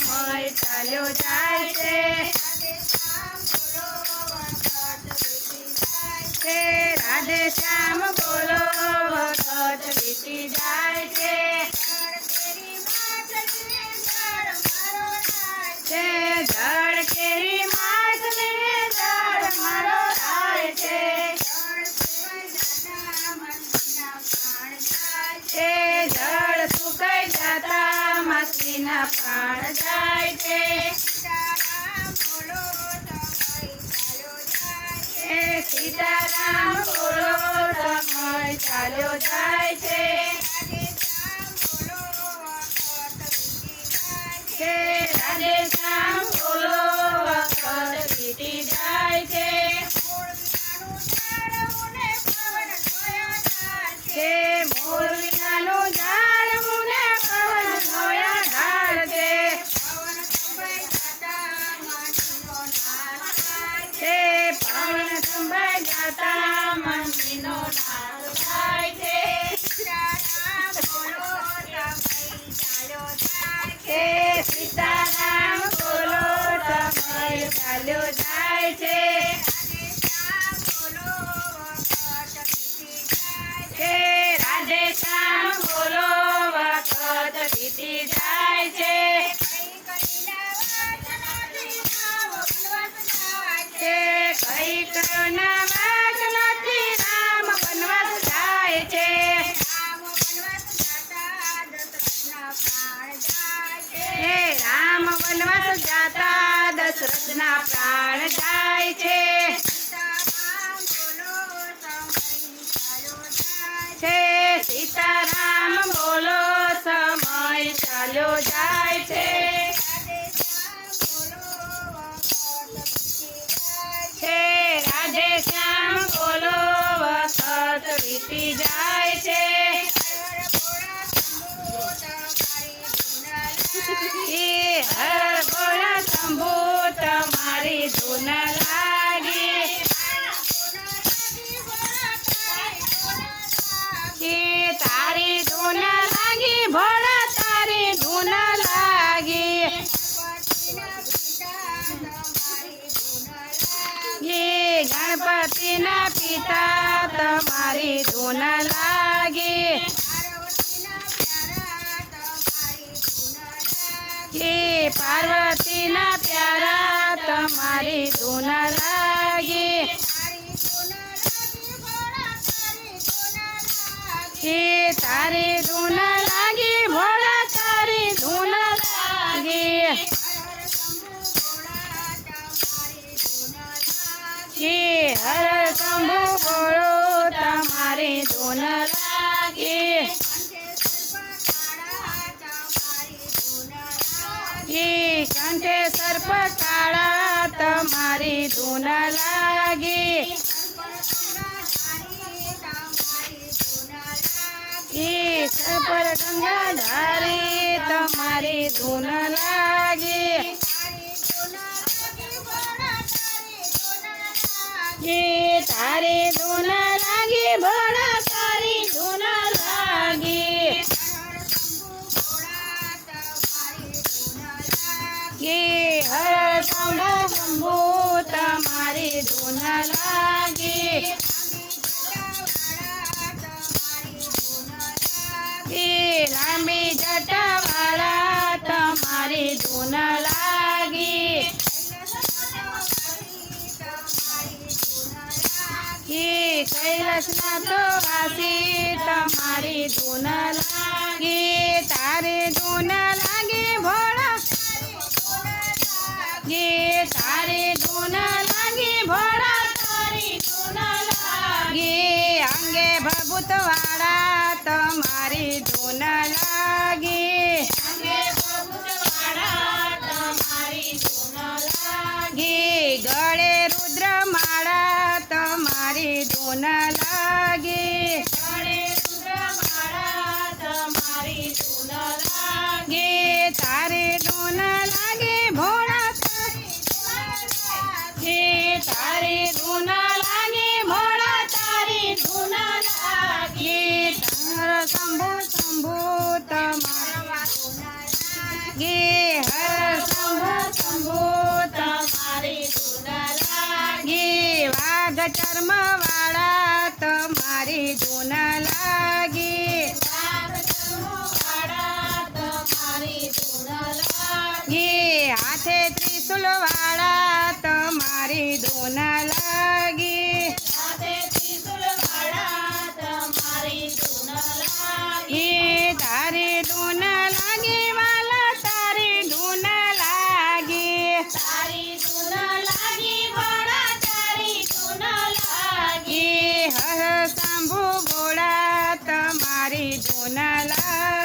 સમય ચાલ્યો જાય છે. રાધે શ્યામ બોલો વખત વીતી જાય માછલીના પ્રાણ જાય છે. સીતારામ બોલો સમય ચાલ્યો જાય છે. રાધે શ્યામ બોલો, વખત જાય છે. વનવાસ જાય છે. રામ વનવાસ જાતા દશરથના પ્રાણ જાય છે. છે. સીતારામ બોલો સમય ચાલ્યો જાય છે. છે. વીતી જાય છે. હર ભોળા શંભુ ગણપતિના પિતા તમારી ધૂન લાગી કે પાર્વતીના પ્યારા તમારી ધૂન લાગી કે તારી ધૂન લાગી ભોળા તમારી ધૂન લાગી કે કંઠે સર્પ કાળા તમારી ધૂન લાગી કે સપર ગંગા ધારી તમારી ધૂન તમારી ધૂન લાગી કે લાંબી જટાવાળા તમારી ધૂન લાગી કે કૈલાસના તો વાસી તમારી ધૂન લાગી તારી ધૂન લાગી ભોળા કે તારી ધૂન લાગી ભોળા તારી ધૂન લાગી. અંગે ભભૂત વાળા તમારી ધૂન લાગે. અંગે ભભૂત વાળા તમારી ધૂન લાગી. ગળે રુદ્ર માળા તમારી ધૂન લાગે. ગળે રુદ્ર માળા તમારી ધૂન લાગી. તારી ધૂન લાગી ભોળા તારી તાર શંભુ શંભુ તમારા હર વાઘ ચર્મ વાળા તમારી ધૂન લાગી. હાથે ત્રિશુલ વાળા તમારી ધૂન લાગી. gie તારી ધૂન લાગી વાલા તારી ધૂન લાગી. હ હર શંભુ ગોળા તમારી ધૂન લાગી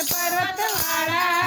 કૈલાસ પર્વતવાળા.